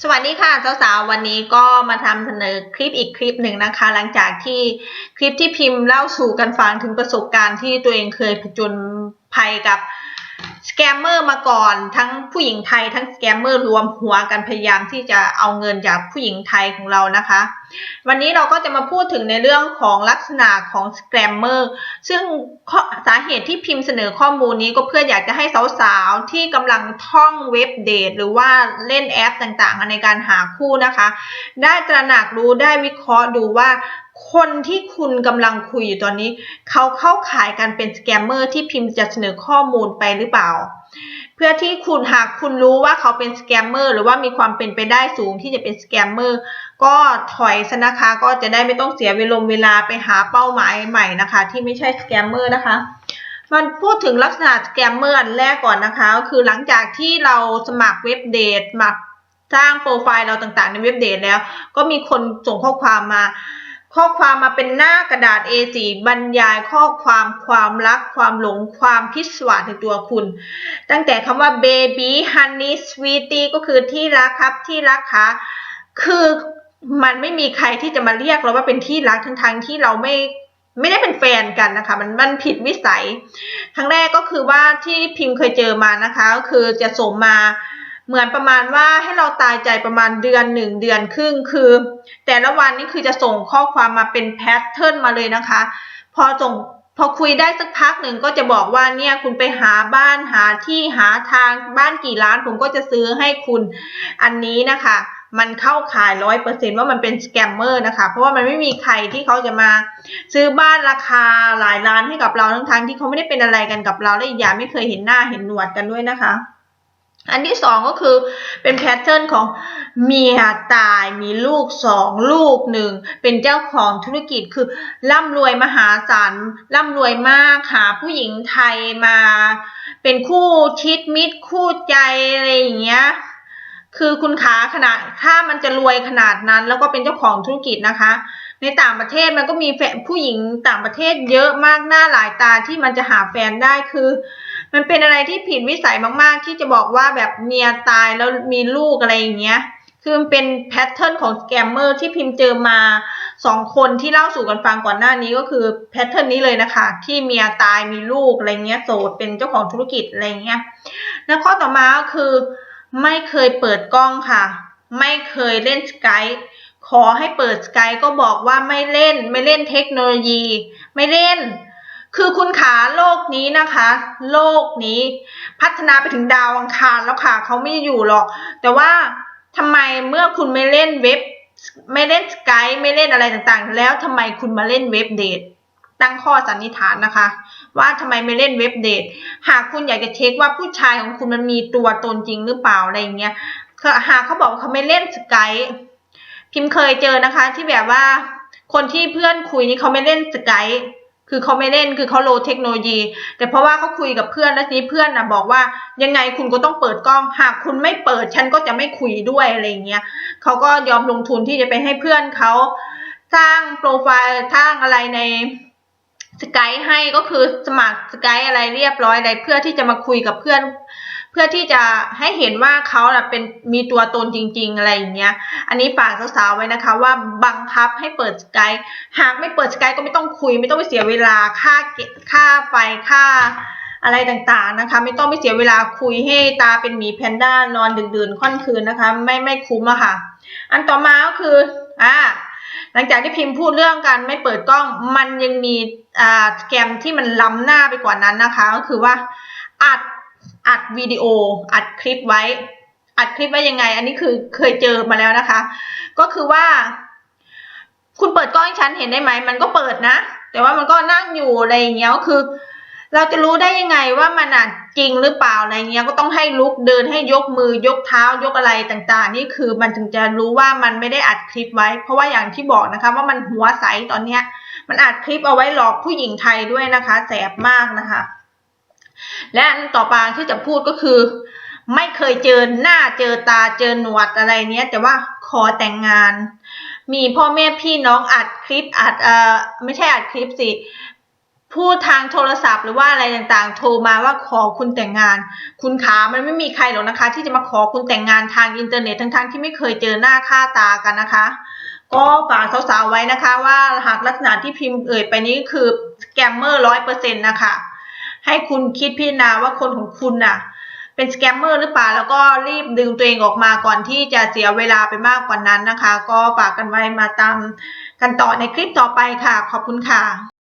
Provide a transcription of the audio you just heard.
สวัสดีค่ะสาวๆวันนี้ก็มาทำเสนอคลิปอีกคลิปหนึ่งนะคะ หลังจากที่คลิปที่พิมพ์เล่าสู่กันฟังถึงประสบการณ์ที่ตัวเองเคยผจญภัยกับ สแกมเมอร์มาก่อนทั้งผู้หญิงไทยทั้งสแกมเมอร์รวมหัวกันพยายามที่จะเอาเงินจากผู้หญิงไทยของเรานะคะ วันนี้เราก็จะมาพูดถึงในเรื่องของลักษณะของสแกมเมอร์ซึ่งสาเหตุที่พิมพ์เสนอข้อมูลนี้ก็เพื่ออยากจะให้สาวๆ ที่กำลังท่องเว็บเดทหรือว่าเล่นแอปต่างๆ ในการหาคู่นะคะ ได้ตระหนักรู้ได้วิเคราะห์ดูว่า คนที่คุณกำลังคุยอยู่ตอนนี้ เขาเข้าขายกันเป็นสแกมเมอร์ที่พิมพ์จะเสนอข้อมูลไปหรือเปล่า เพื่อที่คุณหากคุณรู้ว่าเขาเป็นสแกมเมอร์หรือว่ามีความเป็นไปได้สูงที่จะเป็นสแกมเมอร์ก็ถอยซะนะคะก็จะได้ไม่ต้องเสียเวลาเวลาไปหาเป้าหมายใหม่นะคะ ที่ไม่ใช่สแกมเมอร์นะคะมันพูดถึงลักษณะสแกมเมอร์อันแรกก่อนนะคะก็คือหลังจากที่เราสมัครเว็บเดทสมัครสร้างโปรไฟล์เราต่างๆ ในเว็บเดทแล้ว ก็มีคนส่งข้อความมา ข้อความมาเป็นหน้ากระดาษ A4 บรรยายข้อความความรัก ความหลงความพิศวาสในตัวคุณ ตั้งแต่คำว่า baby honey sweetie ก็คือที่รักครับที่รักคะคือมันไม่มีใครที่จะมาเรียกเราว่าเป็นที่รักทั้งๆที่เราไม่ไม่ได้เป็นแฟนกันนะคะ มันมันผิดวิสัยครั้งแรกก็คือว่าที่พิมพ์เคยเจอมานะคะก็คือจะส่งมา เหมือนประมาณว่าให้เราตายใจประมาณเดือนหนึ่งเดือนครึ่งคือ แต่ละวันนี่คือจะส่งข้อความมาเป็นแพทเทิร์นมาเลยนะคะ พอส่งพอคุยได้สักพักหนึ่งก็จะบอกว่าเนี่ยคุณไปหาบ้านหาที่หาทางบ้านกี่ล้านผมก็จะซื้อให้คุณอันนี้นะคะ มันเข้าขายร้อยเปอร์เซ็นว่ามันเป็นสแกมเมอร์นะคะ เพราะว่ามันไม่มีใครที่เขาจะมาซื้อบ้านราคาหลายล้านให้กับเราทั้งทั้งๆที่เขาไม่ได้เป็นอะไรกันกับเราและอีกอย่างไม่เคยเห็นหน้าเห็นหนวดกันด้วยนะคะ อันที่สองก็คือเป็นแพทเทิร์นของเมียตายมีลูกสองลูกหนึ่งเป็นเจ้าของธุรกิจคือร่ำรวยมหาศาลร่ำรวยมากหาผู้หญิงไทยมา เป็นคู่ชิดมิตรคู่ใจอะไรอย่างเงี้ยคือคุณขาขนาดถ้ามันจะรวยขนาดนั้น แล้วก็เป็นเจ้าของธุรกิจนะคะ ในต่างประเทศมันก็มีแฟนผู้หญิงต่างประเทศเยอะมากหน้าหลายตาที่มันจะหาแฟนได้คือ มันเป็นอะไรที่ผิดวิสัยมากๆ ที่จะบอกว่าแบบเมียตายแล้วมีลูกอะไรอย่างเงี้ย คือมันเป็นแพทเทิร์นของสแกมเมอร์ที่พิมพ์เจอมาสองคนที่เล่าสู่กันฟังก่อนหน้านี้ก็คือแพทเทิร์นนี้เลยนะคะ ที่เมียตายมีลูกอะไรเงี้ยโสดเป็นเจ้าของธุรกิจอะไรเงี้ยแล้วข้อต่อมาก็คือ ไม่เคยเปิดกล้องค่ะ ไม่เคยเล่นสกายขอให้เปิดสกายก็บอกว่าไม่เล่นไม่เล่นเทคโนโลยี ไม่เล่น คือคุณขาโลกนี้นะคะ โลกนี้ พัฒนาไปถึงดาวอังคารแล้วค่ะเขาไม่อยู่หรอก แต่ว่าทำไมเมื่อคุณไม่เล่นเว็บ ไม่เล่นสกายไม่เล่นอะไรต่างๆ แล้วทำไมคุณมาเล่นเว็บเดทตั้งข้อสันนิษฐานนะคะ ว่าทำไมไม่เล่นเว็บเดทหากคุณอยากจะเช็คว่าผู้ชายของคุณมันมีตัวตนจริงหรือเปล่าอะไรอย่างเงี้ยหากเขาบอกว่าเขาไม่เล่นสกายพิมพ์เคยเจอนะคะ ที่แบบว่าคนที่เพื่อนคุยนี่เขาไม่เล่นสกาย คือเขาไม่เล่นคือเขาโลเทคโนโลยี แต่เพราะว่าเขาคุยกับเพื่อนแล้วนี้เพื่อนนะบอกว่ายังไงคุณก็ต้องเปิดกล้องหากคุณไม่เปิดฉันก็จะไม่คุยด้วยอะไรเงี้ยเขาก็ยอมลงทุนที่จะไปให้เพื่อนเขาสร้างโปรไฟล์สร้างอะไรในสกายให้ก็คือสมัครสกายอะไรเรียบร้อยอะไรเพื่อที่จะมาคุยกับเพื่อน เพื่อที่จะให้เห็นว่าเขาน่ะเป็นมีตัวตนจริง ๆ อะไรอย่างเงี้ย อันนี้ฝากสาวๆไว้นะคะ ว่าบังคับให้เปิดสกายหากไม่เปิดสกายก็ไม่ต้องคุย ไม่ต้องไปเสียเวลาค่าเก็บค่าไฟค่าอะไรต่างๆนะคะ ไม่ต้องไปเสียเวลาคุยให้ตาเป็นหมีแพนด้านอนดึกๆค่อนคืนนะคะ ไม่ไม่คุ้มอะค่ะ อันต่อมาก็คืออ่าหลังจากที่พิมพ์พูดเรื่องการไม่เปิดกล้องมันยังมีอ่าแกมที่มันล้ำหน้าไปกว่านั้นนะคะ ก็คือว่าอัด อัดวิดีโอ อัดคลิปไว้ อัดคลิปไว้ยังไง อันนี้คือเคยเจอมาแล้วนะคะ ก็คือว่า คุณเปิดกล้องให้ฉันเห็นได้ไหม มันก็เปิดนะ แต่ว่ามันก็นั่งอยู่อะไรอย่างเงี้ยก็คือ เราจะรู้ได้ยังไงว่ามันอะจริงหรือเปล่าอะไรเงี้ย ก็ต้องให้ลุกเดินให้ยกมือยกเท้ายกอะไรต่างๆ นี่คือมันถึงจะรู้ว่ามันไม่ได้อัดคลิปไว้ เพราะว่าอย่างที่บอกนะคะ ว่ามันหัวใสตอนเนี้ย มันอัดคลิปเอาไว้หลอกผู้หญิงไทยด้วยนะคะ แสบมากนะคะ และอันต่อไปที่จะพูดก็คือ ไม่เคยเจอหน้าเจอตาเจอหนวดอะไรเนี้ย แต่ว่าขอแต่งงาน มีพ่อแม่พี่น้องอัดคลิปอัดเอ่อไม่ใช่อัดคลิปสิพูดทางโทรศัพท์หรือว่าอะไรต่างๆ โทรมาว่าขอคุณแต่งงาน คุณขามันไม่มีใครหรอกนะคะ ที่จะมาขอคุณแต่งงานทางอินเทอร์เน็ตทั้งๆที่ไม่เคยเจอหน้าค่าตากันนะคะ ก็ฝากสาวๆไว้นะคะ ว่าหากลักษณะที่พิมพ์เอ่ยไปนี้คือสแกมเมอร์ร้อยเปอร์เซ็นต์นะคะ ให้คุณคิดพิจารณาว่าคนของคุณน่ะ เป็นสแกมเมอร์หรือเปล่าแล้วก็รีบดึงตัวเองออกมาก่อนที่จะเสียเวลาไปมากกว่านั้นนะคะ ก็ฝากกันไว้มาตามกันต่อในคลิปต่อไปค่ะ ขอบคุณค่ะ